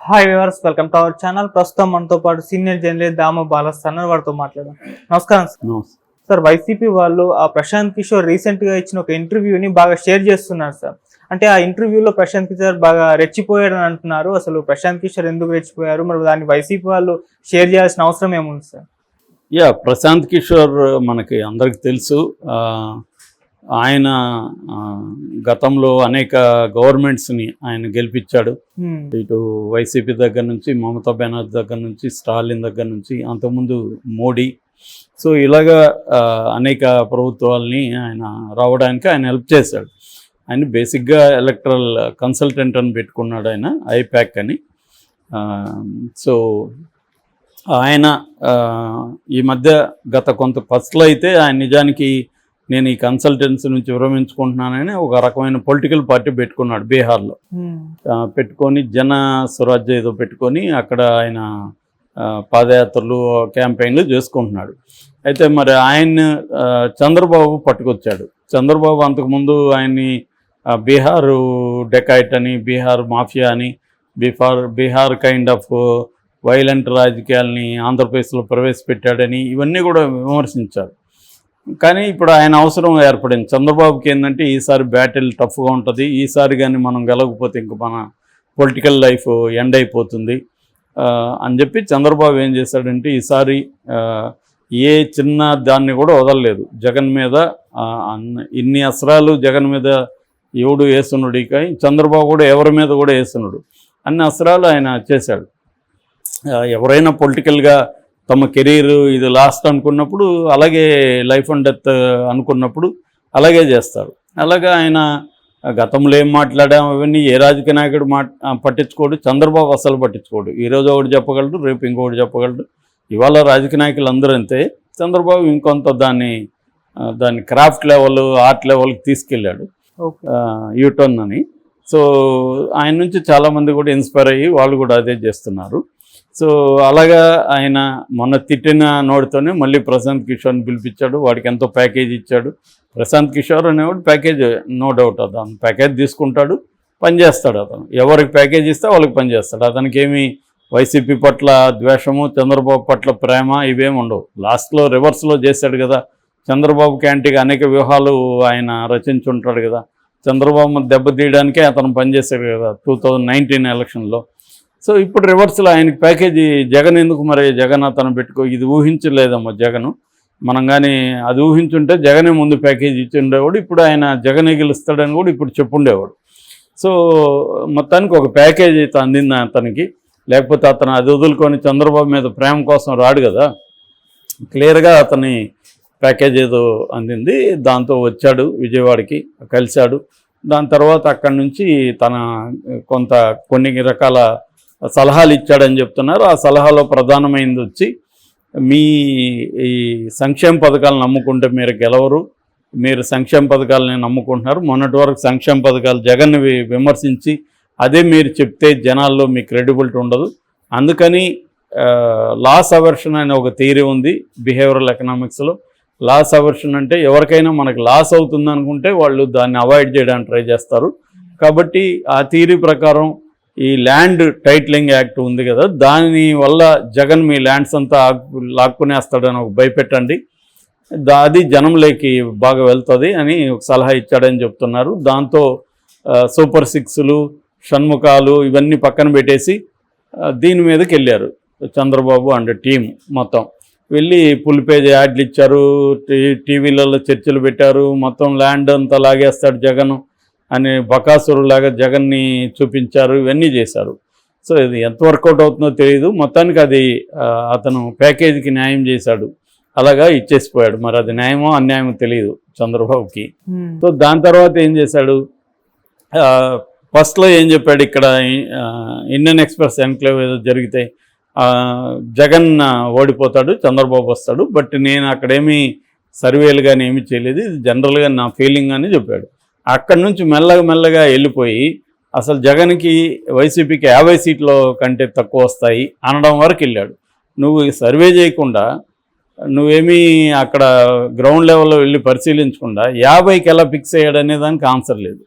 Hi viewers welcome to our channel ప్రస్తుతం మనతో పాటు సీనియర్ జర్నలిస్ట్ దామ బాలస్థాన్ వారితో మాట్లాడదాం. నమస్కారం సార్. సార్ వైసీపీ వాళ్ళు ఆ ప్రశాంత్ కిషోర్ రీసెంట్గా ఇచ్చిన ఒక ఇంటర్వ్యూని బాగా షేర్ చేస్తున్నారు సార్. అంటే ఆ ఇంటర్వ్యూలో ప్రశాంత్ కిషోర్ బాగా రెచ్చిపోయాడు అని అంటున్నారు. అసలు ప్రశాంత్ కిషోర్ ఎందుకు రెచ్చిపోయారు? మరి దాన్ని వైసీపీ వాళ్ళు షేర్ చేయాల్సిన అవసరం ఏముంది సార్? యా ప్రశాంత్ కిషోర్ మనకి అందరికి తెలుసు. ఆయన గతంలో అనేక గవర్నమెంట్స్ని ఆయన గెలిపించాడు. ఇటు వైసీపీ దగ్గర నుంచి మమతా బెనర్జీ దగ్గర నుంచి స్టాలిన్ దగ్గర నుంచి అంతకుముందు మోడీ. సో ఇలాగా అనేక ప్రభుత్వాల్ని ఆయన రావడానికి ఆయన హెల్ప్ చేశాడు. ఆయన బేసిక్గా ఎలక్ట్రల్ కన్సల్టెంట్ అని పెట్టుకున్నాడు ఆయన ఐప్యాక్ అని. సో ఆయన ఈ మధ్య గత కొంత ఫస్ట్లో అయితే ఆయన నిజానికి నేను ఈ కన్సల్టెన్సీ నుంచి విరమించుకుంటున్నానని ఒక రకమైన పొలిటికల్ పార్టీ పెట్టుకున్నాడు బీహార్లో. పెట్టుకొని జన స్వరాజ్య ఏదో పెట్టుకొని అక్కడ ఆయన పాదయాత్రలు క్యాంపెయిన్లు చేసుకుంటున్నాడు. అయితే మరి ఆయన ఆ, చంద్రబాబు పట్టుకొచ్చాడు. చంద్రబాబు అంతకుముందు ఆయన్ని బీహారు డెకాయిట్ అని బీహార్ మాఫియా అని Bihar Bihar kind of violent రాజకీయాల్ని ఆంధ్రప్రదేశ్లో ప్రవేశపెట్టాడని ఇవన్నీ కూడా విమర్శించారు. కానీ ఇప్పుడు ఆయన అవసరం ఏర్పడింది. చంద్రబాబుకి ఏంటంటే ఈసారి బ్యాటిల్ టఫ్గా ఉంటుంది. ఈసారి కానీ మనం గెలవకపోతే ఇంక మన పొలిటికల్ లైఫ్ ఎండ్ అయిపోతుంది. అని చెప్పి చంద్రబాబు ఏం చేశాడంటే ఈసారి ఏ చిన్న దాన్ని కూడా వదలలేదు. జగన్ మీద ఇన్ని అస్త్రాలు జగన్ మీద ఎవడు వేస్తున్నాడు ఇక? చంద్రబాబు కూడా ఎవరి మీద కూడా వేస్తున్నాడు. అన్ని అస్త్రాలు ఆయన చేశాడు. ఎవరైనా పొలిటికల్గా తమ కెరీర్ ఇది లాస్ట్ అనుకున్నప్పుడు అలాగే లైఫ్ అండ్ డెత్ అనుకున్నప్పుడు అలాగే చేస్తారు. అలాగే ఆయన గతంలో ఏం మాట్లాడాం అవన్నీ ఏ రాజకీయ నాయకుడు మాట్ ఆ, పట్టించుకోడు చంద్రబాబు అసలు పట్టించుకోడు. ఈరోజు ఒకటి చెప్పగలడు రేపు ఇంకొకటి చెప్పగలడు. ఇవాళ రాజకీయ నాయకులు అందరూ అంతే. చంద్రబాబు ఇంకొంత దాన్ని దాన్ని క్రాఫ్ట్ లెవెల్ ఆర్ట్ లెవెల్కి తీసుకెళ్ళాడు. యూటర్న్ అని. సో ఆయన నుంచి చాలామంది కూడా ఇన్స్పైర్ అయ్యి వాళ్ళు కూడా అదే చేస్తున్నారు. సో అలాగా ఆయన మొన్న తిట్టిన నోటితోనే మళ్ళీ ప్రశాంత్ కిషోర్ని పిలిపించాడు. వాడికి ఎంతో ప్యాకేజ్ ఇచ్చాడు. ప్రశాంత్ కిషోర్ అనేవాడు ప్యాకేజ్ నో డౌట్ అతను ప్యాకేజ్ తీసుకుంటాడు పనిచేస్తాడు అతను. ఎవరికి ప్యాకేజ్ ఇస్తే వాళ్ళకి పనిచేస్తాడు అతనికి ఏమి వైసీపీ పట్ల ద్వేషము చంద్రబాబు పట్ల ప్రేమ ఇవేమి ఉండవు. లాస్ట్లో రివర్స్లో చేశాడు కదా. చంద్రబాబు క్యాంటీకి అనేక వ్యూహాలు ఆయన రచించుంటాడు కదా. చంద్రబాబు దెబ్బతీయడానికే అతను పనిచేశాడు కదా. టూ థౌజండ్ నైన్టీన్ ఎలక్షన్లో. సో ఇప్పుడు రివర్స్లో ఆయనకి ప్యాకేజీ జగన్ ఎందుకు మరి జగన్ అతను పెట్టుకో ఇది ఊహించలేదమ్మా జగన్. మనం కానీ అది ఊహించుంటే జగనే ముందు ప్యాకేజీ ఇచ్చి ఉండేవాడు ఇప్పుడు ఆయన జగనే గెలుస్తాడని కూడా ఇప్పుడు చెప్పుండేవాడు. సో మొత్తానికి ఒక ప్యాకేజీ అయితే అందింది అతనికి. లేకపోతే అతను అది వదులుకొని చంద్రబాబు మీద ప్రేమ కోసం రాడు కదా. క్లియర్గా అతని ప్యాకేజ్ ఏదో అందింది. దాంతో వచ్చాడు విజయవాడకి కలిశాడు. దాని తర్వాత అక్కడి నుంచి తన కొంత కొన్ని రకాల సలహాలు ఇచ్చాడని చెప్తున్నారు. ఆ సలహాలో ప్రధానమైనది వచ్చి మీ ఈ సంక్షేమ పథకాలు నమ్ముకుంటే మీరు గెలవరు. మీరు సంక్షేమ పథకాలని నమ్ముకుంటున్నారు. మొన్నటి వరకు సంక్షేమ పథకాలు జగన్ విమర్శించి అదే మీరు చెప్తే జనాల్లో మీ క్రెడిబిలిటీ ఉండదు. అందుకని లాస్ అవర్షన్ అనే ఒక థియరీ ఉంది బిహేవియరల్ ఎకనామిక్స్లో లాస్ అవర్షన్ అంటే ఎవరికైనా మనకు లాస్ అవుతుంది అనుకుంటే వాళ్ళు దాన్ని అవాయిడ్ చేయడానికి ట్రై చేస్తారు. కాబట్టి ఆ థియరీ ప్రకారం ఈ ల్యాండ్ టైటిలింగ్ యాక్ట్ ఉంది కదా దాని వల్ల జగన్ మీ ల్యాండ్స్ అంతా ఆకు- లాక్కునేస్తాడని ఒక భయపెట్టండి. దా అది జనంలోకి బాగా వెళ్తుంది అని ఒక సలహా ఇచ్చాడని చెప్తున్నారు. దాంతో సూపర్ సిక్స్లు షణ్ముఖాలు ఇవన్నీ పక్కన పెట్టేసి దీని మీదకి వెళ్ళారు చంద్రబాబు అండ్ టీం మొత్తం. వెళ్ళి ఫుల్ పేజ్ యాడ్లు ఇచ్చారు టీ- టీవీలలో చర్చలు పెట్టారు మొత్తం ల్యాండ్ అంతా లాగేస్తాడు జగన్. అని బకాసురులాగా జగన్ని చూపించారు ఇవన్నీ చేశారు. సో ఇది ఎంత వర్కౌట్ అవుతుందో తెలియదు మొత్తానికి అది అతను ప్యాకేజీకి న్యాయం చేశాడు. అలాగా ఇచ్చేసిపోయాడు. మరి అది న్యాయమో అన్యాయమో తెలియదు చంద్రబాబుకి. సో దాని తర్వాత ఏం చేశాడు? ఫస్ట్లో ఏం చెప్పాడు? ఇక్కడ ఇండియన్ ఎక్స్ప్రెస్ ఎన్క్లేవ్ ఏదో జరిగితే జగన్ ఓడిపోతాడు చంద్రబాబు వస్తాడు. బట్ నేను అక్కడేమీ సర్వేలు కానీ ఏమీ చేయలేదు. ఇది జనరల్గా నా ఫీలింగ్ అని చెప్పాడు. అక్కడి నుంచి మెల్లగా మెల్లగా వెళ్ళిపోయి అసలు జగన్కి వైసీపీకి యాభై సీట్ల కంటే తక్కువ వస్తాయి అనడం వరకు వెళ్ళాడు. నువ్వు సర్వే చేయకుండా నువ్వేమీ అక్కడ గ్రౌండ్ లెవెల్లో వెళ్ళి పరిశీలించకుండా యాభైకి ఎలా ఫిక్స్ అయ్యాడు అనే దానికి ఆన్సర్ లేదు.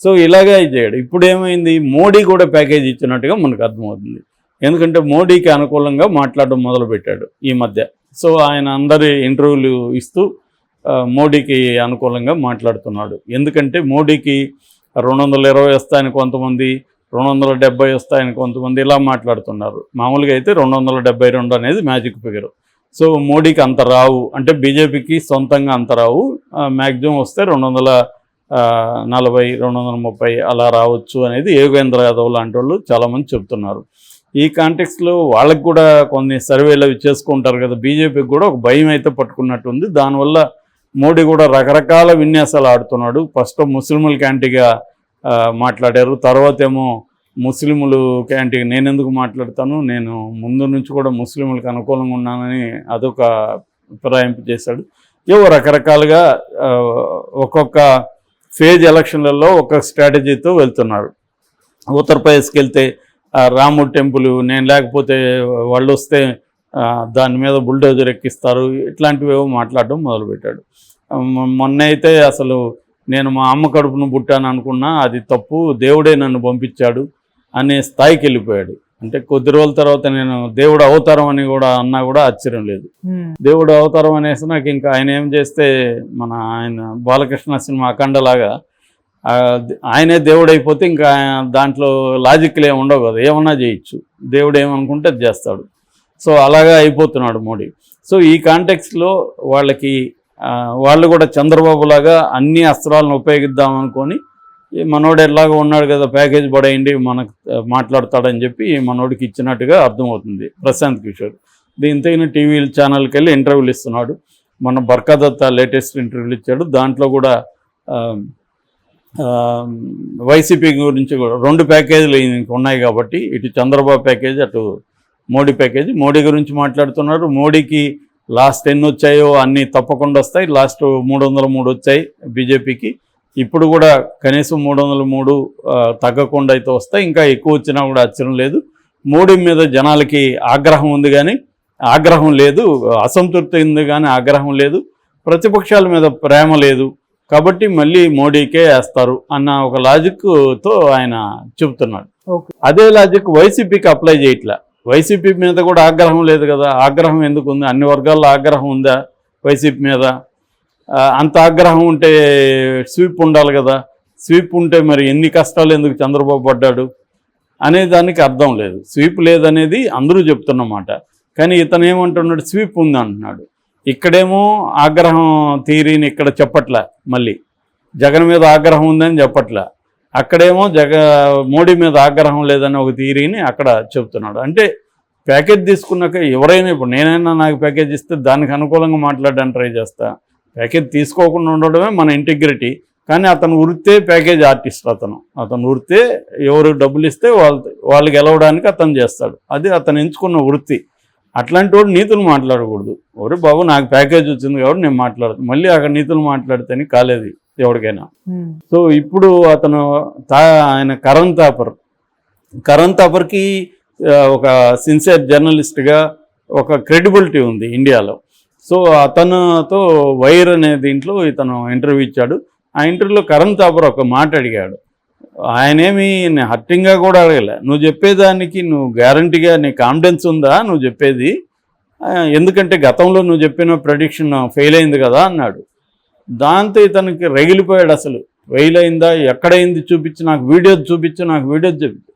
సో ఇలాగే చేయడు ఇప్పుడు ఏమైంది? మోడీ కూడా ప్యాకేజ్ ఇచ్చినట్టుగా మనకు అర్థమవుతుంది. ఎందుకంటే మోడీకి అనుకూలంగా మాట్లాడడం మొదలుపెట్టాడు ఈ మధ్య. సో ఆయన అందరి ఇంటర్వ్యూలు ఇస్తూ మోడీకి అనుకూలంగా మాట్లాడుతున్నాడు. ఎందుకంటే మోడీకి రెండు వందల ఇరవై వస్తాయని కొంతమంది రెండు వందల డెబ్బై వస్తాయని కొంతమంది ఇలా మాట్లాడుతున్నారు. మామూలుగా అయితే రెండు వందల డెబ్బై రెండు అనేది మ్యాజిక్ ఫిగర్ సో మోడీకి అంత రావు. అంటే బీజేపీకి సొంతంగా అంత రావు. మ్యాక్సిమం వస్తే రెండు వందల నలభై రెండు వందల ముప్పై అలా రావచ్చు అనేది యోగేంద్ర యాదవ్ లాంటి వాళ్ళు చాలామంది చెప్తున్నారు ఈ కాంటెక్స్లో వాళ్ళకి కూడా కొన్ని సర్వేలు అవి చేసుకుంటారు కదా. బీజేపీకి కూడా ఒక భయం అయితే పట్టుకున్నట్టు ఉంది దానివల్ల మోడీ కూడా రకరకాల విన్యాసాలు ఆడుతున్నాడు. ఫస్ట్ ముస్లింలకి యాంటీగా మాట్లాడారు. తర్వాత ఏమో ముస్లింలు క్యాంటీ నేను ఎందుకు మాట్లాడతాను? నేను ముందు నుంచి కూడా ముస్లింలకు అనుకూలంగా ఉన్నానని అదొక ఫిరాయింపు చేశాడు. ఏవో రకరకాలుగా ఒక్కొక్క ఫేజ్ ఎలక్షన్లలో ఒక్కొక్క స్ట్రాటజీతో వెళ్తున్నారు ఉత్తరప్రదేశ్కి వెళ్తే రాముడు టెంపుల్ నేను లేకపోతే వాళ్ళు వస్తే దాని మీద బుల్డోజర్ ఎక్కిస్తారు. ఇట్లాంటివి ఏవో మాట్లాడడం మొదలుపెట్టాడు. మొన్న అయితే అసలు నేను మా అమ్మ కడుపును పుట్టాను అనుకున్నా అది తప్పు దేవుడే నన్ను పంపించాడు అనే స్థాయికి వెళ్ళిపోయాడు. అంటే కొద్ది రోజుల తర్వాత నేను దేవుడు అవతారం అని కూడా అన్నా కూడా ఆశ్చర్యం లేదు. దేవుడు అవతారం అనేసి నాకు ఇంకా ఆయన ఏం చేస్తే మన ఆయన బాలకృష్ణ సినిమా అఖండలాగా ఆయనే దేవుడు అయిపోతే ఇంకా దాంట్లో లాజిక్లు ఏమి ఉండవు కదా. ఏమన్నా చేయొచ్చు. దేవుడు ఏమనుకుంటే అది చేస్తాడు. సో అలాగా అయిపోతున్నాడు మోడీ. సో ఈ కాంటెక్స్లో వాళ్ళకి వాళ్ళు కూడా చంద్రబాబు లాగా అన్ని అస్త్రాలను ఉపయోగిద్దాం అనుకొని మనోడు ఎలాగో ఉన్నాడు కదా ప్యాకేజ్ పడేయండి మనకు మాట్లాడతాడని చెప్పి మనోడికి ఇచ్చినట్టుగా అర్థమవుతుంది ప్రశాంత్ కిషోర్. దీని తగిన టీవీ ఛానల్కి వెళ్ళి ఇంటర్వ్యూలు ఇస్తున్నాడు. మన బర్కాదత్త లేటెస్ట్ ఇంటర్వ్యూలు ఇచ్చాడు. దాంట్లో కూడా వైసీపీ గురించి కూడా రెండు ప్యాకేజీలు ఉన్నాయి కాబట్టి ఇటు చంద్రబాబు ప్యాకేజ్ అటు మోడీ ప్యాకేజ్. మోడీ గురించి మాట్లాడుతున్నారు. మోడీకి లాస్ట్ ఎన్ని వచ్చాయో అన్నీ తప్పకుండా వస్తాయి. లాస్ట్ మూడు వందల మూడు వచ్చాయి బీజేపీకి. ఇప్పుడు కూడా కనీసం మూడు వందల మూడు తగ్గకుండా అయితే వస్తాయి. ఇంకా ఎక్కువ వచ్చినా కూడా ఆశ్చర్యం లేదు. మోడీ మీద జనాలకి ఆగ్రహం ఉంది కానీ ఆగ్రహం లేదు. అసంతృప్తి ఉంది కానీ ఆగ్రహం లేదు. ప్రతిపక్షాల మీద ప్రేమ లేదు. కాబట్టి మళ్ళీ మోడీకే వేస్తారు అన్న ఒక లాజిక్తో ఆయన చెబుతున్నాడు. అదే లాజిక్ వైసీపీకి అప్లై చేయట్లా. వైసీపీ మీద కూడా ఆగ్రహం లేదు కదా. ఆగ్రహం ఎందుకు ఉంది? అన్ని వర్గాల్లో ఆగ్రహం ఉందా వైసీపీ మీద? అంత ఆగ్రహం ఉంటే స్వీప్ ఉండాలి కదా. స్వీప్ ఉంటే మరి ఎన్ని కష్టాలు ఎందుకు చంద్రబాబు పడ్డాడు అనే దానికి అర్థం లేదు. స్వీప్ లేదనేది అందరూ చెప్తున్నమాట కానీ ఇతను ఏమంటున్నాడు? స్వీప్ ఉంది అంటున్నాడు. ఇక్కడేమో ఆగ్రహం థీరీని ఇక్కడ చెప్పట్లే మళ్ళీ. జగన్ మీద ఆగ్రహం ఉందని చెప్పట్లే. అక్కడేమో జగ మోడీ మీద ఆగ్రహం లేదని ఒక థీరీని అక్కడ చెప్తున్నాడు. అంటే ప్యాకేజ్ తీసుకున్నాక ఎవరైనా ఇప్పుడు నేనైనా నాకు ప్యాకేజ్ ఇస్తే దానికి అనుకూలంగా మాట్లాడడానికి ట్రై చేస్తా. ప్యాకేజ్ తీసుకోకుండా ఉండడమే మన ఇంటిగ్రిటీ. కానీ అతను ఉరితే ప్యాకేజ్ ఆర్టిస్ట్ అతను. అతను ఉరితే ఎవరు డబ్బులు ఇస్తే వాళ్ళు వాళ్ళు గెలవడానికి అతను చేస్తాడు. అది అతను ఎంచుకున్న వృత్తి. అట్లాంటి వాడు నీతులు మాట్లాడకూడదు. ఒరే బాబు నాకు ప్యాకేజ్ వచ్చింది కాబట్టి నేను మాట్లాడదు మళ్ళీ అక్కడ నీతులు మాట్లాడితేనే కాలేదు. ఎవరికైనా సో ఇప్పుడు అతను తా ఆయన కరణ్ తాపర్ కరణ్ తాపర్కి ఒక సిన్సియర్ జర్నలిస్ట్గా ఒక క్రెడిబిలిటీ ఉంది ఇండియాలో. సో అతనుతో వైర్ అనే దీంట్లో ఇతను ఇంటర్వ్యూ ఇచ్చాడు. ఆ ఇంటర్వ్యూలో కరణ్ తాపర్ ఒక మాట అడిగాడు. ఆయనేమి హట్టింగ్గా కూడా అడగలే. నువ్వు చెప్పేదానికి నువ్వు గ్యారంటీగా నీ కాన్ఫిడెన్స్ ఉందా? నువ్వు చెప్పేది. ఎందుకంటే గతంలో నువ్వు చెప్పిన ప్రొడిక్షన్ ఫెయిల్ అయింది కదా అన్నాడు. దాంతో ఇతనికి రగిలిపోయాడు అసలు. ఫెయిల్ అయిందా ఎక్కడైంది చూపించి నాకు వీడియో చూపించు నాకు వీడియో చూపించు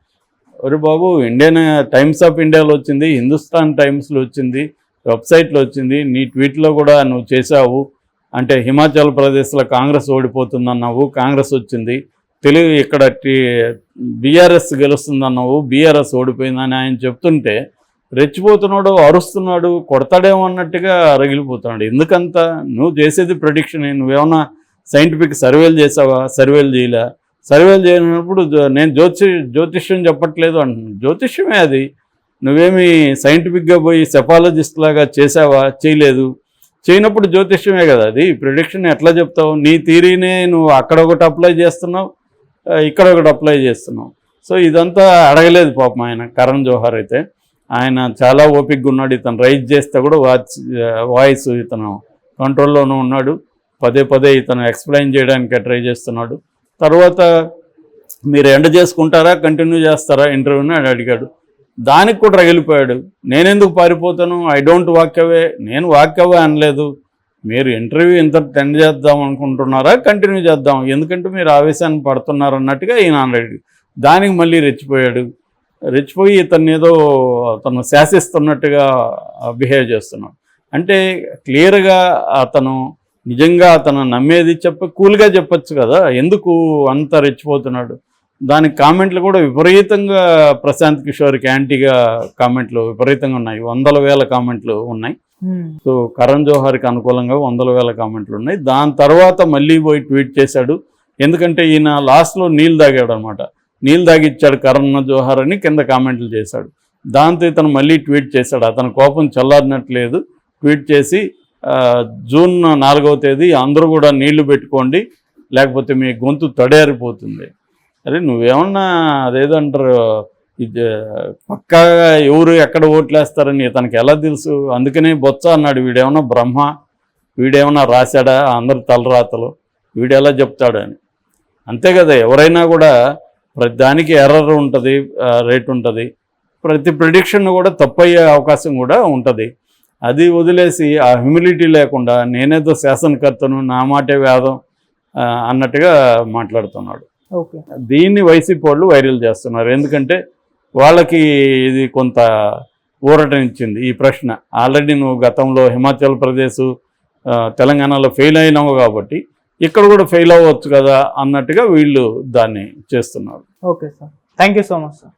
ఒరే బాబు ఇండియన్ టైమ్స్ ఆఫ్ ఇండియాలో వచ్చింది హిందుస్థాన్ టైమ్స్లో వచ్చింది వెబ్సైట్లో వచ్చింది నీ ట్వీట్లో కూడా నువ్వు చేసావు అంటే హిమాచల్ ప్రదేశ్లో కాంగ్రెస్ ఓడిపోతుందన్నావు కాంగ్రెస్ వచ్చింది. తెలుగు ఇక్కడ బీఆర్ఎస్ గెలుస్తుందన్నావు బీఆర్ఎస్ ఓడిపోయిందని ఆయన చెప్తుంటే రెచ్చిపోతున్నాడు అరుస్తున్నాడు కొడతాడేమో అన్నట్టుగా రగిలిపోతున్నాడు ఎందుకంత? నువ్వు చేసేది ప్రొడిక్షన్ నువ్వేమన్నా సైంటిఫిక్ సర్వేలు చేసావా? సర్వేలు చేయలే. సర్వేలు చేయనప్పుడు జో- నేను జ్యోతిష్ జ్యోతిష్యం చెప్పట్లేదు అంటున్నాను జ్యోతిష్యమే అది. నువ్వేమి సైంటిఫిక్గా పోయి సెఫాలజిస్ట్ లాగా చేసావా? చేయలేదు. చేయనప్పుడు జ్యోతిష్యమే కదా అది. ప్రిడిక్షన్ ఎట్లా చెప్తావు? నీ థీరీనే నువ్వు అక్కడ ఒకటి అప్లై చేస్తున్నావు ఇక్కడ ఒకటి అప్లై చేస్తున్నావు. సో ఇదంతా అడగలేదు పాపం ఆయన కరణ్ జోహార్ అయితే. ఆయన చాలా ఓపిక్గా ఉన్నాడు. ఇతను రైజ్ చేస్తే కూడా వాచ్ వాయిస్ ఇతను కంట్రోల్లోనూ ఉన్నాడు. పదే పదే ఇతను ఎక్స్ప్లెయిన్ చేయడానికి ట్రై చేస్తున్నాడు. తర్వాత మీరు ఎండ చేసుకుంటారా కంటిన్యూ చేస్తారా ఇంటర్వ్యూని అని అడిగాడు. దానికి కూడా రగిలిపోయాడు. నేనెందుకు పారిపోతాను? I don't walk away. నేను వాక్ అవే అనలేదు. మీరు ఇంటర్వ్యూ ఇంత టెండ్ చేద్దాం అనుకుంటున్నారా కంటిన్యూ చేద్దాం? ఎందుకంటే మీరు ఆవేశాన్ని పడుతున్నారు అన్నట్టుగా ఈయన అన్నాడు. దానికి మళ్ళీ రెచ్చిపోయాడు. రెచ్చిపోయి ఇతన్ని ఏదో అతను శాసిస్తున్నట్టుగా బిహేవ్ చేస్తున్నాడు. అంటే క్లియర్గా అతను నిజంగా అతను నమ్మేది చెప్ప కూల్గా చెప్పొచ్చు కదా ఎందుకు అంత రెచ్చిపోతున్నాడు? దానికి కామెంట్లు కూడా విపరీతంగా ప్రశాంత్ కిషోర్కి యాంటీగా కామెంట్లు విపరీతంగా ఉన్నాయి. వందల వేల కామెంట్లు ఉన్నాయి. సో కరణ్ జోహార్కి అనుకూలంగా వందల వేల కామెంట్లు ఉన్నాయి. దాని తర్వాత మళ్ళీ పోయి ట్వీట్ చేశాడు. ఎందుకంటే ఈయన లాస్ట్లో నీళ్ళు తాగాడు అనమాట నీళ్ళు తాగిచ్చాడు కరణ్ జోహార్ అని కింద కామెంట్లు చేశాడు. దాంతో ఇతను మళ్ళీ ట్వీట్ చేశాడు. అతని కోపం చల్లారినట్లేదు. ట్వీట్ చేసి జూన్ నాలుగవ తేదీ అందరూ కూడా నీళ్ళు పెట్టుకోండి లేకపోతే మీ గొంతు తడేరిపోతుంది. అరే నువ్వేమన్నా అదేదో అంటారు ఇది పక్కాగా ఎవరు ఎక్కడ ఓట్లేస్తారని ఇతనికి ఎలా తెలుసు? అందుకనే బొత్స అన్నాడు. వీడేమన్నా బ్రహ్మ? వీడేమన్నా రాశాడా? అందరు తలరాతలు. వీడు ఎలా చెప్తాడు అని. అంతే కదా ఎవరైనా కూడా ప్రతి దానికి ఎర్రర్ ఉంటుంది రేట్ ఉంటుంది. ప్రతి ప్రిడిక్షన్ కూడా తప్పయ్యే అవకాశం కూడా ఉంటుంది. అది వదిలేసి ఆ హ్యూమిలిటీ లేకుండా నేనేదో శాసనకర్తను నా మాటే వేదం అన్నట్టుగా మాట్లాడుతున్నాడు. ఓకే. దీన్ని వైసీపీ వాళ్ళు వైరల్ చేస్తున్నారు. ఎందుకంటే వాళ్ళకి ఇది కొంత ఊరటనిచ్చింది ఈ ప్రశ్న. ఆల్రెడీ నువ్వు గతంలో హిమాచల్ ప్రదేశ్ తెలంగాణలో ఫెయిల్ అయినావు కాబట్టి ఇక్కడ కూడా ఫెయిల్ అవ్వచ్చు కదా అన్నట్టుగా వీళ్ళు దాన్ని చేస్తున్నారు. Okay sir. Thank you so much sir